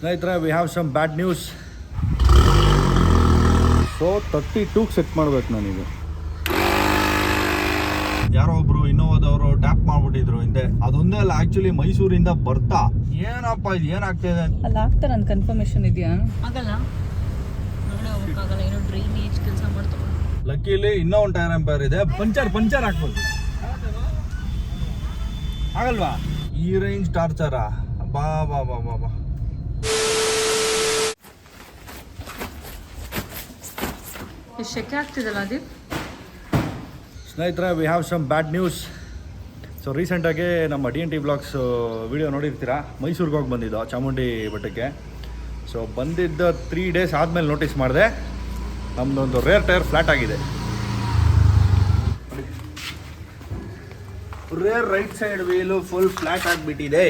ಸ್ನೇಹಿತರೆ we have some bad news so thirty ಟೂಗೆ set ಮಾಡ್ಬೇಕು ನಾನೀಗ. ಯಾರೋ ಒಬ್ರು ಇನ್ನೋವಾದವರು ಟ್ಯಾಪ್ ಮಾಡ್ಬಿಟ್ಟಿದ್ರು ಹಿಂದೆ. ಅದೊಂದೇ ಅಲ್ಲ ಆಕ್ಚುಲಿ ಮೈಸೂರಿಂದ ಬರ್ತಾ. ಏನಪ್ಪ ಇದು ಏನಾಗ್ತಾ ಇದೆ? ಅಲ್ಲಿ ಆಗ್ತಾರೆ ಅಂತ ಕನ್ಫರ್ಮೇಶನ್ ಇದೆಯಾ? ಆಗಲ್ಲ. ಹೊರಗಡೆ ಹೋಗಕ್ಕಾಗಲ್ಲ ಏನೋ ಡ್ರೈನೇಜ್ ಕೆಲಸ ಮಾಡ್ತಾವೆ ಲಕ್ಕಿಲಿ ಇನ್ನೂ ಒಂದು ಟೈರ್ ಎಂಪೈರ್ ಇದೆ. ಪಂಚರ್ ಪಂಚರ್ ಹಾಕ್ಬೋದು. ಆಗಲ್ವಾ? ಈ ರೇಂಜ್ ಟಾರ್ಚರ ಬಾ ಬಾ ಬಾ ಬಾ ಬಾ. ಶೆಕೆ ಆಗ್ತಿದಲ್ಲ ಅದೀಪ್ ಸ್ನೇಹಿತರೆ we have some bad news so ರೀಸೆಂಟಾಗಿ ನಮ್ಮ D N T blogs video ನೋಡಿರ್ತೀರಾ? ಮೈಸೂರಿಗೆ ಹೋಗಿ ಬಂದಿದ್ದು, ಚಾಮುಂಡಿ ಬೆಟ್ಟಕ್ಕೆ. ಸೊ ಬಂದಿದ್ದ ತ್ರೀ ಡೇಸ್ ಆದಮೇಲೆ ನೋಟಿಸ್ ಮಾಡಿದೆ. ನಮ್ಮದೊಂದು ರೇರ್ ಟೈರ್ ಫ್ಲಾಟ್ ಆಗಿದೆ. Rear right side wheel full flat ಆಗಿಬಿಟ್ಟಿದೆ.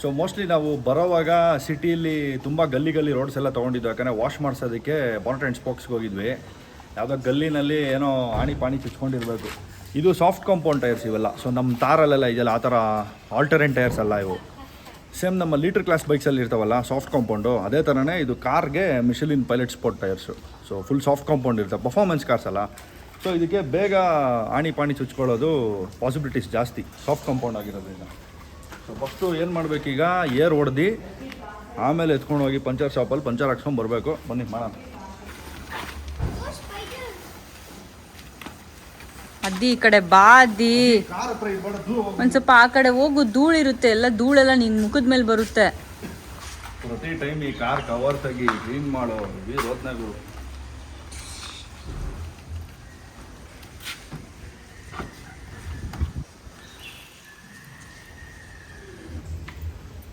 ಸೊ ಮೋಸ್ಟ್ಲಿ ನಾವು ಬರೋವಾಗ ಸಿಟಿಯಲ್ಲಿ ತುಂಬ ಗಲ್ಲಿ ಗಲ್ಲಿ ರೋಡ್ಸ್ ಎಲ್ಲ ತೊಗೊಂಡಿದ್ವಿ ಯಾಕಂದರೆ ವಾಶ್ ಮಾಡಿಸೋದಕ್ಕೆ ಬಾನೆಟ್ ಆ್ಯಂಡ್ ಸ್ಪೋಕ್ಸ್ಗೆ ಹೋಗಿದ್ವಿ. ಯಾವುದೋ ಗಲ್ಲಿನಲ್ಲಿ ಏನೋ ಆಣಿ ಪಾಣಿ ಚುಚ್ಕೊಂಡಿರಬೇಕು. ಇದು ಸಾಫ್ಟ್ ಕಾಂಪೌಂಡ್ ಟೈರ್ಸ್ ಇವೆಲ್ಲ. ಸೊ ನಮ್ಮ ತಾರಲ್ಲೆಲ್ಲ ಇದೆಯಲ್ಲ ಆ ಥರ ಆಲ್ಟರೆಂಟ್ ಟೈರ್ಸ್ ಅಲ್ಲ ಇವು. ಸೇಮ್ ನಮ್ಮ ಲೀಟರ್ ಕ್ಲಾಸ್ ಬೈಕ್ಸಲ್ಲಿ ಇರ್ತಾವಲ್ಲ ಸಾಫ್ಟ್ ಕಾಂಪೌಂಡು ಅದೇ ಥರನೇ ಇದು ಕಾರ್ಗೆ Michelin pilot sport tyres so full soft compound ಇರುತ್ತೆ. ಪರ್ಫಾರ್ಮೆನ್ಸ್ ಕಾರ್ಸ್ ಅಲ್ಲ. ಸೊ ಇದಕ್ಕೆ ಬೇಗ ಆಣಿ ಪಾಣಿ ಚುಚ್ಕೊಳ್ಳೋದು ಪಾಸಿಬಿಲಿಟೀಸ್ ಜಾಸ್ತಿ. ಸಾಫ್ಟ್ ಕಾಂಪೌಂಡ್ ಆಗಿರೋದ್ರಿಂದ. ಸೊ ಫಸ್ಟು ಏನು ಮಾಡಬೇಕೀಗ ಏರ್ ಹೊಡೆದು ಆಮೇಲೆ ಎತ್ಕೊಂಡು ಹೋಗಿ ಪಂಚರ್ ಶಾಪಲ್ಲಿ ಪಂಚರ್ ಹಾಕ್ಸ್ಕೊಂಡು ಬರಬೇಕು. ಬನ್ನಿ ಮಾಡೋಣ. ಅದಿ ಈ ಕಡೆ ಬಾದಿ ಒಂದ್ ಸ್ವಲ್ಪ ಆ ಕಡೆ ಹೋಗು ಧೂಳಿರುತ್ತೆ ಎಲ್ಲ ಧೂಳೆಲ್ಲ ನಿನ್ ಮುಖದ ಮೇಲೆ ಬರುತ್ತೆ. ಪ್ರತಿ ಟೈಮ್ ಈ ಕಾರ್ ಕವರ್ ತೆಗಿ ಕ್ಲೀನ್ ಮಾಡೋ ಈ ರೋತ್ನಾಗು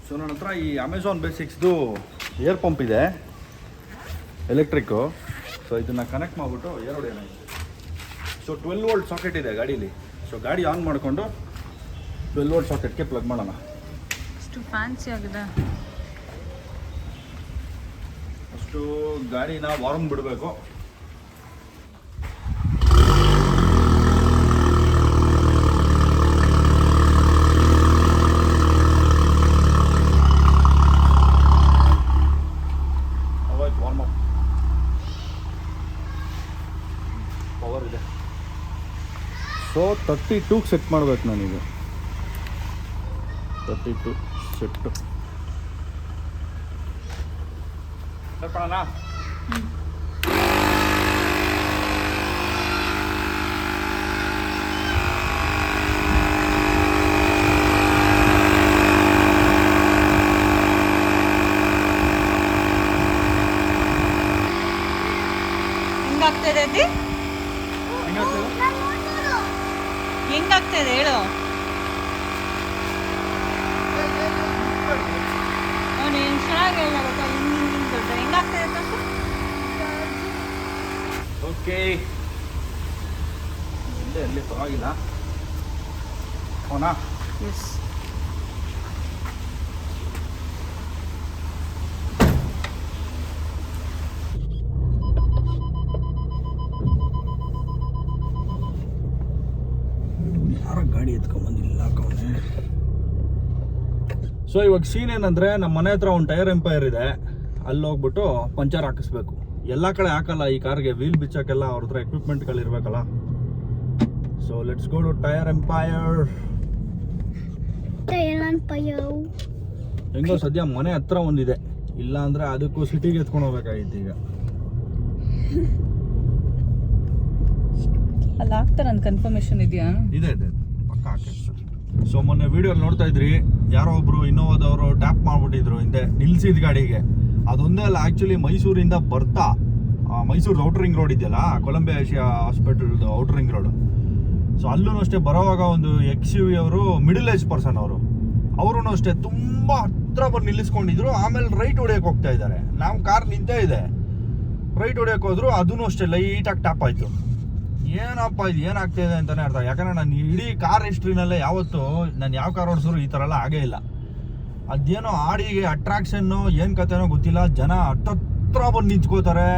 ಸೊ ನನ್ನ ಹತ್ರ ಈ ಅಮೆಝಾನ್ ಬೇಸಿಕ್ಸ್ದು ಏರ್ ಪಂಪ್ ಇದೆ. ಎಲೆಕ್ಟ್ರಿಕ್ಕು ಸೊ ಇದನ್ನು ಕನೆಕ್ಟ್ ಮಾಡಿಬಿಟ್ಟು ಏರ್ ಹೊಡೆಯೋಣ ಸೊ ಟ್ವೆಲ್ ವೋಲ್ಟ್ ಸಾಕೆಟ್ ಇದೆ ಗಾಡೀಲಿ. ಸೊ ಗಾಡಿ ಆನ್ ಮಾಡಿಕೊಂಡು ಟ್ವೆಲ್ ವೋಲ್ಟ್ ಸಾಕೆಟ್ಗೆ ಪ್ಲಗ್ ಮಾಡೋಣ. ಅಷ್ಟು ಫ್ಯಾನ್ಸಿ ಆಗಿದೆ. ಅಷ್ಟು ಗಾಡಿನ ವಾರ್ಮ್ ಬಿಡಬೇಕು ವಾರ್ಮ್ ಅಪ್ ಪವರ್ ಇದೆ ಸೊ ತರ್ಟಿ ಟೂಗೆ ಸೆಟ್ ಮಾಡ್ಬೇಕು ನಾನೀಗ. ತರ್ಟಿ ಟು ಸೆಟ್ಟು ಹೆಂಗಾಗ್ತದೆ ಹೇಳು ನೀನು ಚೆನ್ನಾಗಿ ಹೇಳಿದ ಗೊತ್ತಾ ಹಿಂಗ್ ದೊಡ್ಡ ಹೆಂಗಾಗ್ತದೆ ತೋರ್ಸು. ಓಕೆ ಇಲ್ಲೇ ಎಲ್ಲಿ ಪರವಾಗಿಲ್ಲ ಅವನಾ ಯಾರ ಗಾಡಿ ಎತ್ಕೊಂಬಂದಿಲ್ಲ ಕವನೆ ಸೊ ಇವಾಗ ಸೀನ್ ಏನಂದ್ರೆ ನಮ್ಮ ಮನೆ ಹತ್ರ ಒಂದು ಟೈರ್ ಎಂಪೈರ್ ಇದೆ. ಅಲ್ಲಿ ಹೋಗ್ಬಿಟ್ಟು ಪಂಚರ್ ಹಾಕಿಸ್ಬೇಕು. ಎಲ್ಲ ಕಡೆ ಹಾಕಲ್ಲ ಈ ಕಾರ್ಗೆ ವೀಲ್ ಬಿಚ್ಚಕ್ಕೆಲ್ಲ ಅವ್ರ ಹತ್ರ ಎಕ್ವಿಪ್ಮೆಂಟ್ಗಳು ಇರಬೇಕಲ್ಲ so let's go to Tyre Empire ಹೆಂಗೋ ಸದ್ಯ ಮನೆ ಹತ್ರ ಒಂದಿದೆ. ಇಲ್ಲ ಅಂದ್ರೆ ಅದಕ್ಕೂ ಸಿಟಿಗೆ ಎತ್ಕೊಂಡು ಹೋಗ್ಬೇಕಾಗಿತ್ತು ಈಗ. ಅಲ್ಲಿ ಹಾಕ್ತಾರೆ ಅಂತ ಕನ್ಫರ್ಮೇಶನ್ ಇದೆಯಾ? ಇದೆ ಇದೆ. ಪಕ್ಕ ಹಾಕಿರ್ತಾರೆ ಸೊ ಮೊನ್ನೆ ವಿಡಿಯೋ ನೋಡ್ತಾ ಇದ್ರಿ ಯಾರೋ ಒಬ್ರು ಇನ್ನೋವಾದವರು ಟ್ಯಾಪ್ ಮಾಡ್ಬಿಟ್ಟಿದ್ರು ಹಿಂದೆ ನಿಲ್ಸಿದ ಗಾಡಿಗೆ. ಅದೊಂದೇ ಅಲ್ಲ ಆ್ಯಕ್ಚುಲಿ ಮೈಸೂರಿಂದ ಬರ್ತಾ ಮೈಸೂರು ಔಟ್ರಿಂಗ್ ರೋಡ್ ಇದೆಯಲ್ಲ ಕೊಲಂಬೆ ಏಷ್ಯಾ ಹಾಸ್ಪಿಟಲ್ದು ಔಟ್ರಿಂಗ್ ರೋಡ್ ಸೊ ಅಲ್ಲೂ ಅಷ್ಟೇ ಬರೋವಾಗ ಒಂದು ಎಕ್ಸ್ ಯು ಅವರು ಮಿಡಲ್ ಏಜ್ ಪರ್ಸನ್ ಅವರು. ಅವರು ಅಷ್ಟೇ ತುಂಬ ಹತ್ರ ಬಂದು ನಿಲ್ಲಿಸ್ಕೊಂಡಿದ್ರು, ಆಮೇಲೆ ರೈಟ್ ಹೊಡಿಯಕ್ಕೆ ಹೋಗ್ತಾ ಇದ್ದಾರೆ. ನಾವು ಕಾರ್ ನಿಂತೇ ಇದೆ. ರೈಟ್ ಹೊಡಿಯಕ್ಕೆ ಹೋದ್ರು ಅದೂ ಅಷ್ಟೇ ಲೈಟಾಗಿ ಟ್ಯಾಪ್ ಆಯ್ತು. ಏನಪ್ಪ ಇದು ಏನಾಗ್ತಿದೆ ಅಂತಾನೆ ಅರ್ಥ. ಯಾಕಂದ್ರೆ ನಾನು ಇಡೀ ಕಾರ್ ಹಿಸ್ಟ್ರಿನಲ್ಲೇ ಯಾವತ್ತೂ, ನಾನು ಯಾವ ಕಾರ್ ಓಡಿಸಿದ್ರು ಈ ಥರ ಎಲ್ಲ ಆಗೇ ಇಲ್ಲ. ಅದೇನೋ ಆಡಿಗೆ ಅಟ್ರಾಕ್ಷನ್ನು ಏನು ಕತೆನೋ ಗೊತ್ತಿಲ್ಲ. ಜನ ಹತ್ತತ್ರ ಬಂದು ನಿಂತ್ಕೋತಾರೆ.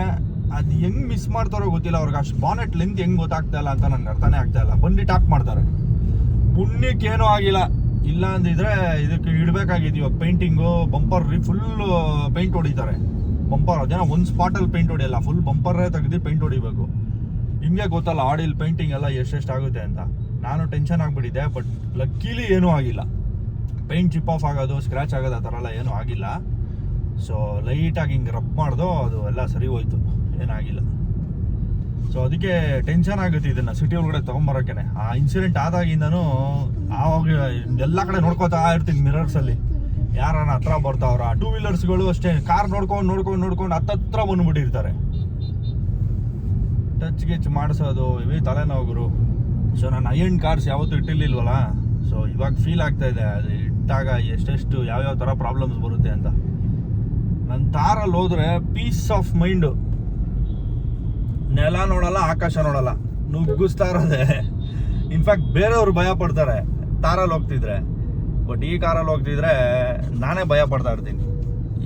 ಅದು ಹೆಂಗ್ ಮಿಸ್ ಮಾಡ್ತಾರೋ ಗೊತ್ತಿಲ್ಲ. ಅವ್ರಿಗೆ ಅಷ್ಟು ಬಾನೆಟ್ ಲೆಂತ್ ಹೆಂಗ್ ಗೊತ್ತಾಗ್ತಾ ಇಲ್ಲ ಅಂತ ನನಗೆ ಅರ್ಥನೇ ಆಗ್ತಾ ಇಲ್ಲ. ಬಂದು ಟ್ಯಾಪ್ ಮಾಡ್ತಾರೆ. ಪುಣ್ಯಕ್ಕೇನೂ ಆಗಿಲ್ಲ. ಇಲ್ಲ ಅಂದಿದ್ರೆ ಇದಕ್ಕೆ ಇಡಬೇಕಾಗಿತ್ತು ಇವಾಗ ಪೇಂಟಿಂಗು ಬಂಪರ್ ಫುಲ್ ಪೇಂಟ್ ಹೊಡಿತಾರೆ. ಬಂಪರ್ ಅದೇನೋ ಒಂದು ಸ್ಪಾಟಲ್ಲಿ ಪೇಂಟ್ ಹೊಡಿಯಲ್ಲ. ಫುಲ್ ಬಂಪರೇ ತೆಗೆದು ಪೇಂಟ್ ಹೊಡಿಬೇಕು. ನಿಮಗೆ ಗೊತ್ತಲ್ಲ ಆಡಿಲ್ ಪೇಂಟಿಂಗ್ ಎಲ್ಲ ಎಷ್ಟೆಷ್ಟು ಆಗುತ್ತೆ ಅಂತ. ನಾನು ಟೆನ್ಷನ್ ಆಗಿಬಿಟ್ಟಿದ್ದೆ ಬಟ್ ಲಕ್ಕೀಲಿ ಏನೂ ಆಗಿಲ್ಲ. ಪೇಂಟ್ ಚಿಪ್ ಆಫ್ ಆಗೋದು ಸ್ಕ್ರ್ಯಾಚ್ ಆಗೋದು ಆ ಥರ ಎಲ್ಲ ಏನೂ ಆಗಿಲ್ಲ. ಸೊ ಲೈಟಾಗಿ ಹಿಂಗೆ ರಬ್ ಮಾಡ್ದು ಅದು ಎಲ್ಲ ಸರಿ ಹೋಯ್ತು. ಏನಾಗಿಲ್ಲ ಸೊ ಅದಕ್ಕೆ ಟೆನ್ಷನ್ ಆಗುತ್ತೆ ಇದನ್ನು ಸಿಟಿ ಒಳಗಡೆ ತೊಗೊಂಬರೋಕೆ ಆ ಇನ್ಸಿಡೆಂಟ್ ಆದಾಗಿಂದನೂ ಆವಾಗ ಎಲ್ಲ ಕಡೆ ನೋಡ್ಕೋತಾ ಇರ್ತೀನಿ ಮಿರರ್ಸಲ್ಲಿ ಯಾರನ್ನ ಹತ್ರ ಬರ್ತಾವ್ರ ಟೂ ವೀಲರ್ಸ್ಗಳು ಅಷ್ಟೇ ಕಾರ್ ನೋಡ್ಕೊಂಡು ನೋಡ್ಕೊಂಡು ನೋಡ್ಕೊಂಡು ಹತ್ತತ್ರ ಬಂದ್ಬಿಟ್ಟಿರ್ತಾರೆ. ಟಚ್ ಗಿಚ್ ಮಾಡಿಸೋದು, ಇವೇ ತಲೆನೋಗರು ಗುರು ಸೊ ನಾನು ಐಎಂಡ್ ಕಾರ್ಸ್ ಯಾವತ್ತೂ ಇಟ್ಟಿರ್ಲಿಲ್ವಲ್ಲ? ಸೊ ಇವಾಗ ಫೀಲ್ ಆಗ್ತಾ ಇದೆ. ಅದು ಇಟ್ಟಾಗ ಎಷ್ಟೆಷ್ಟು ಯಾವ್ಯಾವ ಥರ ಪ್ರಾಬ್ಲಮ್ಸ್ ಬರುತ್ತೆ ಅಂತ. ನನ್ನ ತಾರಲ್ಲಿ ಹೋದ್ರೆ ಪೀಸ್ ಆಫ್ ಮೈಂಡು ನೆಲ ನೋಡಲ್ಲ, ಆಕಾಶ ನೋಡಲ್ಲ. ನುಗ್ಗಿಸ್ತಾ ಇರೋದೆ ಇನ್ಫ್ಯಾಕ್ಟ್ ಬೇರೆಯವರು ಭಯ ಪಡ್ತಾರೆ. ತಾರಲ್ಲಿ ಹೋಗ್ತಿದ್ರೆ. ಬಟ್ ಈ ಕಾರಲ್ಲಿ ಹೋಗ್ತಿದ್ರೆ ನಾನೇ ಭಯ ಪಡ್ತಾ ಇರ್ತೀನಿ.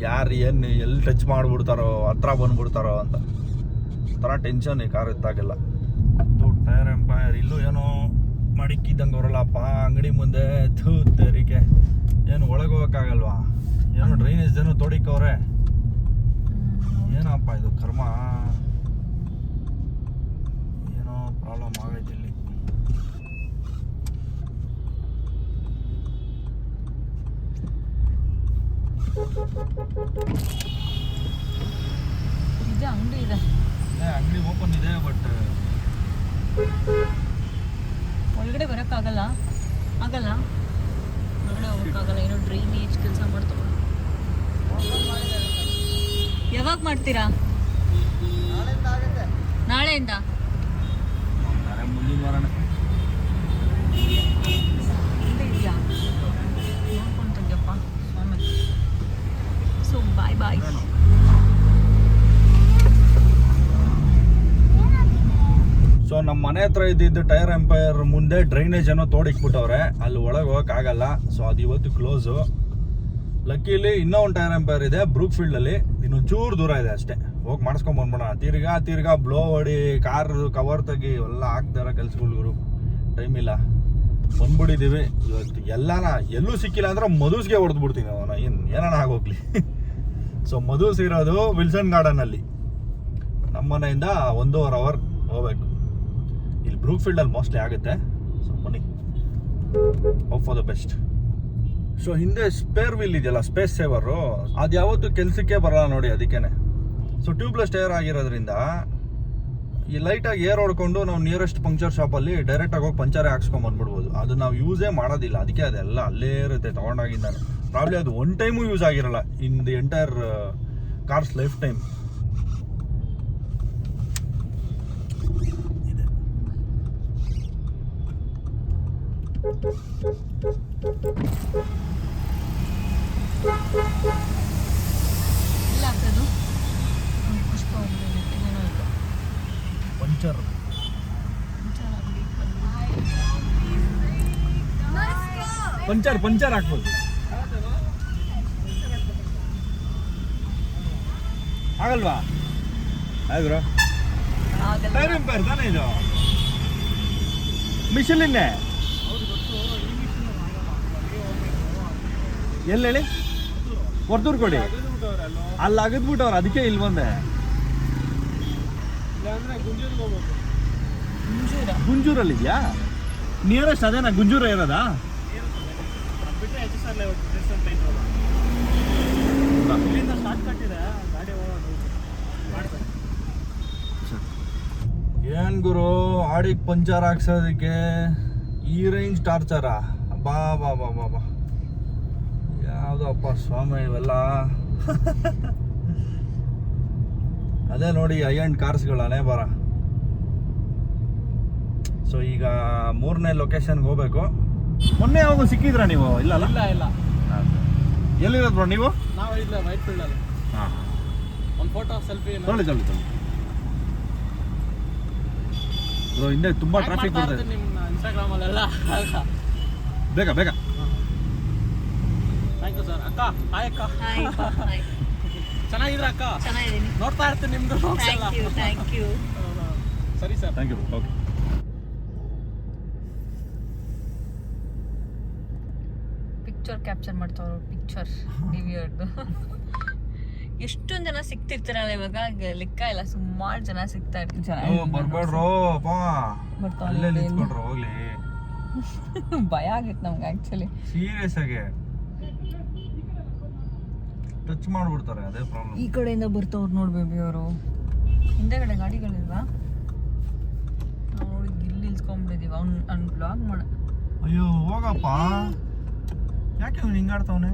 ಯಾರು ಏನು ಎಲ್ಲಿ ಟಚ್ ಮಾಡಿಬಿಡ್ತಾರೋ, ಹತ್ರ ಬಂದ್ಬಿಡ್ತಾರೋ ಅಂತ. ಥರ ಟೆನ್ಷನ್ ಈ ಕಾರ್ ಇದ್ದಾಗೆಲ್ಲ. ಟೈರ್ ಎಂಪೈರ್ ಇಲ್ಲೂ ಏನೋ ಮಡಿಕ್ಕಿದ್ದಂಗೆ ಬರಲ್ಲಪ್ಪ ಅಂಗಡಿ ಮುಂದೆ ಥೂ ತೆರಿಗೆ ಏನು ಒಳಗೆ ಹೋಗೋಕ್ಕಾಗಲ್ವಾ? ಏನೋ ಡ್ರೈನೇಜ್ ಏನೋ ತೋಡಿಕ್ಕವ್ರೆ. ಏನಪ್ಪ ಇದು ಕರ್ಮ? ಏನೋ ಪ್ರಾಬ್ಲಮ್ ಆಗೈತೆ ಇಲ್ಲಿ. ಅಂಗಡಿ ಇದೆ. ಅಂಗಡಿ ಓಪನ್ ಇದೆ ಬಟ್ ಒಳಗಡೆ ಬರೋಕ್ಕಾಗಲ್ಲ. ಆಗಲ್ಲ. ಒಳಗಡೆ ಹೋಗೋಕ್ಕಾಗಲ್ಲ. ಏನೋ ಡ್ರೈನೇಜ್ ಕೆಲಸ ಮಾಡ್ತಾರೆ ಯಾವಾಗ ಮಾಡ್ತೀರಾ? ನಾಳೆಯಿಂದ? ಸೊ ಬಾಯ್ ಬಾಯ್ ಸೊ ನಮ್ಮ ಮನೆ ಹತ್ರ ಇದ್ದಿದ್ದ ಟೈರ್ ಎಂಪೈರ್ ಮುಂದೆ ಡ್ರೈನೇಜ್ ಏನೋ ತೋಡಿಕ್ಬಿಟ್ಟವ್ರೆ ಅಲ್ಲಿ ಒಳಗೆ ಹೋಗೋಕ್ಕಾಗಲ್ಲ ಸೊ ಅದು ಇವತ್ತು ಕ್ಲೋಸು ಲಕ್ಕಿಲಿ ಇನ್ನೂ ಒಂದು ಟೈರ್ ಎಂಪೈರ್ ಇದೆ ಬ್ರೂಕ್ ಫೀಲ್ಡ್ ಅಲ್ಲಿ. ಇನ್ನೊಂದು ಚೂರು ದೂರ ಇದೆ ಅಷ್ಟೇ. ಹೋಗಿ ಮಾಡಿಸ್ಕೊಂಡ್ ಬಂದ್ಬಿಡೋಣ. ತಿರ್ಗಾ ತಿರ್ಗಾ ಬ್ಲೋ ಹೊಡಿ ಕಾರ್ ಕವರ್ ತೆಗಿ ಎಲ್ಲ ಆಗ್ತಾರ ಗುರು ಟೈಮ್ ಇಲ್ಲ. ಬಂದ್ಬಿಟ್ಟಿದ್ದೀವಿ ಇವತ್ತು ಎಲ್ಲಾನ, ಎಲ್ಲೂ ಸಿಕ್ಕಿಲ್ಲ ಅಂದ್ರೆ ಮಧುಸ್ಗೆ ಹೊಡೆದು ಬಿಡ್ತೀನಿ ಅವನ ಏನು, ಏನಾನ ಆಗೋಗ್ಲಿ. ಸೊ ಮಧುಸ್ ಇರೋದು ವಿಲ್ಸನ್ ಗಾರ್ಡನ್ ಅಲ್ಲಿ. ನಮ್ಮ ಮನೆಯಿಂದ ಒಂದೂವರೆ ಅವರ್ ಇಲ್ಲಿ ಬ್ರೂಕ್ ಫೀಲ್ಡಲ್ಲಿ ಮೋಸ್ಟ್ಲಿ ಆಗುತ್ತೆ. ಸೊ ಬನ್ನಿ. Hope for the best so ಹಿಂದೆ ಸ್ಪೇರ್ ವೀಲ್ ಇದೆಯಲ್ಲ ಸ್ಪೇಸ್ ಸೇವರು ಅದು ಯಾವತ್ತೂ ಕೆಲಸಕ್ಕೆ ಬರಲ್ಲ ನೋಡಿ ಅದಕ್ಕೇನೆ. ಸೊ ಟ್ಯೂಬ್ಲೆಸ್ ಟೈರ್ ಆಗಿರೋದ್ರಿಂದ ಈ ಲೈಟಾಗಿ ಏರ್ ಹೊಡ್ಕೊಂಡು ನಾವು ನಿಯರೆಸ್ಟ್ ಪಂಕ್ಚರ್ ಶಾಪಲ್ಲಿ ಡೈರೆಕ್ಟಾಗಿ ಹೋಗಿ ಪಂಚರೇ ಹಾಕ್ಸ್ಕೊಂಡ್ ಬಂದ್ಬಿಡ್ಬೋದು. ಅದು ನಾವು ಯೂಸೇ ಮಾಡೋದಿಲ್ಲ. ಅದಕ್ಕೆ ಅದೆಲ್ಲ ಅಲ್ಲೇ ಇರುತ್ತೆ ತೊಗೊಂಡಾಗಿಂದ ಪ್ರಾಬ್ಲಿ ಅದು ಒನ್ ಟೈಮು ಯೂಸ್ ಆಗಿರಲ್ಲ. In the entire car's lifetime ಇದೆ ಇಲ್ಲ ಆಗ್ತದು ಪುಷ್ಪ ಒಂದು ಏನೋ ಇದೆ ಪಂಚರ್. ಪಂಚರ್ ಪಂಚರ್ ಹಾಕ್ಬೋದು. ಆಗಲ್ವಾ? ಆಗಲ್ಲ. ಟೈರ್ ಎಂಪೈರ್ ತಾನೇ ಇದು? ಮಿಷಿಲಿನ್ನೇ ಎಲ್ಲಿ ಹೇಳಿ? ಹೊರದೂರು ಕೊಡಿ. ಅಲ್ಲಿ ಅಗದ್ಬಿಟ್ಟವ್ರು ಅದಕ್ಕೆ ಇಲ್ಲಿ ಬಂದೆ. ಗುಂಜೂರಲ್ಲಿ ಇದೆಯಾ ನಿಯರೆಸ್ಟ್ ಅದೇನಾ ಗುಂಜೂರ ಇರೋದಾ ಏನ್ ಗುರು ಆಡಿಗೆ ಪಂಚರ್ ಹಾಕ್ಸೋದಕ್ಕೆ ಈ ರೇಂಜ್ ಟಾರ್ಚರ ಬಾ ಬಾ ಬಾ ಬಾ ಬಾ. ಯಾವುದಪ್ಪ ಸ್ವಾಮಿ ಇವೆಲ್ಲ. ಅದೇ ನೋಡಿ ಐ ಅಂಡ್ ಅನೇ ಬರ ಸೊ ಈಗ ಮೂರನೇ ಲೊಕೇಶನ್ಗೆ ಹೋಗ್ಬೇಕು. ಮೊನ್ನೆ ಯಾವಾಗ ಸಿಕ್ಕಿದ್ರಾ ನೀವು? ಇಲ್ಲ ಇಲ್ಲ ಇಲ್ಲ. ಎಲ್ಲಿರೋದು ಬ್ರೋ ನೀವು? ನಾವು ಇಲ್ಲ ವೈಟ್ ಫೀಲ್ಡ್ ಅಲ್ಲಿ. ಹಾಂ. ಒಂದು ಫೋಟೋ ಸೆಲ್ಫಿ ನೋಡಿ ತೊಗೊಳ್ಳಿ ಬ್ರೋ ಹಿಂದೆ ತುಂಬಾ ಟ್ರಾಫಿಕ್ ಬರ್ತದೆ ನಿಮ್ಮ ಇನ್ಸ್ಟಾಗ್ರಾಮಲ್ಲೆಲ್ಲ ಬೇಗ ಬೇಗ. Thank you sir. ಅಕ್ಕ ಹಾಯ್ ಅಕ್ಕ. ಹಾಯ್ ಹಾಯ್ ಚೆನ್ನಾಗಿದ್ರ ಅಕ್ಕ? ಚೆನ್ನಾಗಿದ್ದೀನಿ. ನೋಡ್ತಾ ಇರ್ತೀನಿ ನಿಮ್ದು ಥ್ಯಾಂಕ್ ಯು ಥ್ಯಾಂಕ್ ಯು ಸರಿ sir. Thank you okay picture capture ಮಾಡ್ತಾವ್ರು picture ಡಿವಿಯರ್ದು ಎಷ್ಟೊಂದು ಜನ ಸಿಗ್ತಿರ್ತಾರಲ್ಲ ಇವಾಗ? ಲೆಕ್ಕ ಇಲ್ಲ ಸುಮಾರು ಜನ ಸಿಗ್ತಾ ಇರ್ತಾರೆ ಓ ಬರ್ಬೇಡ್ರೋ. ಹೋಗ್ಲಿ. ಭಯ ಆಗಿತ್ತು ನಮ್ಗೆ ಆಕ್ಚುಲಿ ಸೀರಿಯಸ್ ಆಗಿ. ಟಚ್ ಮಾಡ್ಬಿಡ್ತಾರೆ ಅದೇ ಪ್ರಾಬ್ಲಮ್ ಈ ಕಡೆಯಿಂದ ಬರ್ತವ್ರು ನೋಡಿ ಬೇಬಿ ಅವರು. ಹಿಂದೆಗಡೆ ಗಾಡಿಗಳಿಲ್ವಾ? ನಾವು ನೋಡಿ ಇಲ್ಲಿ ನಿಲ್ಸ್ಕೊಂಡ್ಬಿಟ್ಟಿದೀವಿ ಅವ್ನು ಅವ್ನು ಬ್ಲಾಗ್ ಮಾಡ ಅಯ್ಯೋ ಹೋಗಪ್ಪ. ಯಾಕೆ ಅವ್ನು ಹಿಂಗಾಡ್ತವನೆ?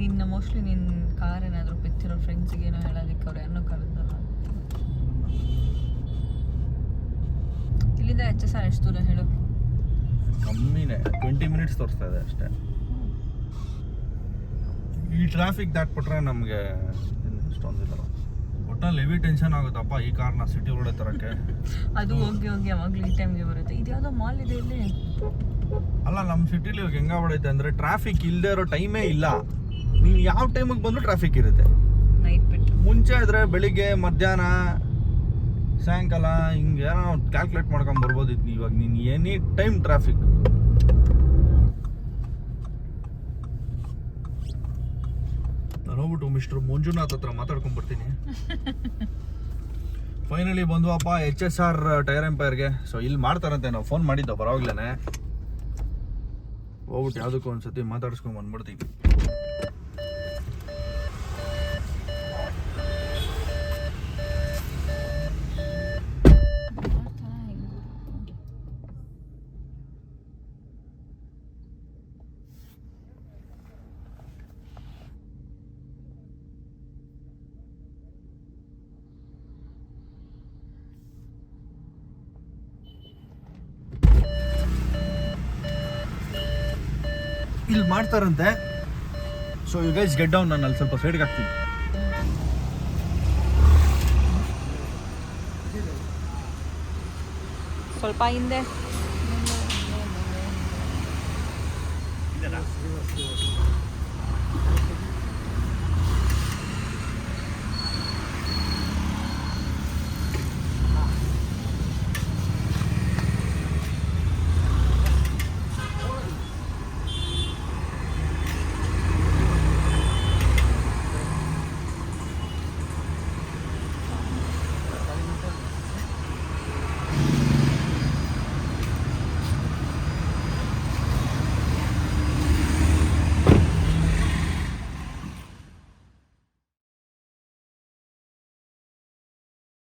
ನಿನ್ನ ಮೋಸ್ಟ್ಲಿ ನಿನ್ನ ಕಾರ್ ಏನಾದರೂ ಬಿತ್ತಿರೋ ಫ್ರೆಂಡ್ಸಿಗೆ ಏನೋ ಹೇಳೋದಕ್ಕೆ ಅವ್ರು ಏನೋ ಕರೆದಲ್ಲ ಇಲ್ಲಿಂದ ಎಚ್ ಎಸ್ ಆರ್ ಎಷ್ಟು ದೂರ ಹೇಳು? ಕಮ್ಮಿನೇ ಟ್ವೆಂಟಿ ಮಿನಿಟ್ಸ್ ತೋರಿಸ್ತಾ ಇದೆ ಅಷ್ಟೇ. ಈ ಟ್ರಾಫಿಕ್ ದಾಟ್ಬಿಟ್ರೆ ನಮಗೆ ಇಷ್ಟೊಂದಿಲ್ಲ ಒಟ್ಟಲ್ಲಿ ಹೆವಿ ಟೆನ್ಷನ್ ಆಗುತ್ತಪ್ಪ ಈ ಕಾರ್ನ ಸಿಟಿ ಒಳಗಡೆ ತರಕ್ಕೆ. ಅದು ಹೋಗಿ ಹೋಗಿ ಯಾವಾಗಲೂ ಈ ಟೈಮ್ಗೆ ಬರುತ್ತೆ. ಇದು ಯಾವುದೋ ಮಾಲ್ ಇದೆ ಇಲ್ಲಿ? ಅಲ್ಲ ನಮ್ಮ ಸಿಟಿಲಿ ಇವಾಗ ಹೆಂಗಾಗ್ಬಿಡೈತೆ ಅಂದರೆ ಟ್ರಾಫಿಕ್ ಇಲ್ಲದೆ ಇರೋ ಟೈಮೇ ಇಲ್ಲ. ನೀವು ಯಾವ ಟೈಮಿಗೆ ಬಂದರೂ ಟ್ರಾಫಿಕ್ ಇರುತ್ತೆ. ನೈಟ್ ಬಿಟ್ಟು. ಮುಂಚೆ ಇದ್ರೆ ಬೆಳಿಗ್ಗೆ ಮಧ್ಯಾಹ್ನ ಸಾಯಂಕಾಲ ಹಿಂಗೆ ಏನೋ ಕ್ಯಾಲ್ಕುಲೇಟ್ ಮಾಡ್ಕೊಂಡ್ ಬರ್ಬೋದಿತ್ತು. ಇವಾಗ ನೀನು ಎನಿ ಟೈಮ್ ಟ್ರಾಫಿಕ್ ನಾನು ಹೋಗ್ಬಿಟ್ಟು ಮಿಸ್ಟರ್ ಮಂಜುನಾಥ್ ಹತ್ರ ಮಾತಾಡ್ಕೊಂಡ್ ಬರ್ತೀನಿ finally ಬಂದ್ವಪ್ಪ H S R tyre ಎಂಪೈರ್ಗೆ ಸೊ ಇಲ್ಲಿ ಮಾಡ್ತಾರಂತೆ ನಾವು ಫೋನ್ ಮಾಡಿದ್ದೋ ಪರವಾಗಿಲ್ಲನೆ ಹೋಗ್ಬಿಟ್ಟು ಯಾವುದಕ್ಕೂ ಒಂದ್ಸತಿ ಮಾತಾಡ್ಸ್ಕೊಂಡು ಬಂದ್ಬಿಡ್ತೀವಿ. ಇಲ್ಲಿ ಮಾಡ್ತಾರಂತೆ. So you guys get down ನಾನು ಅಲ್ಲಿ ಸ್ವಲ್ಪ ಸೈಡ್ಗೆ ಹಾಕ್ತೀನಿ. ಸ್ವಲ್ಪ ಹಿಂದೆ.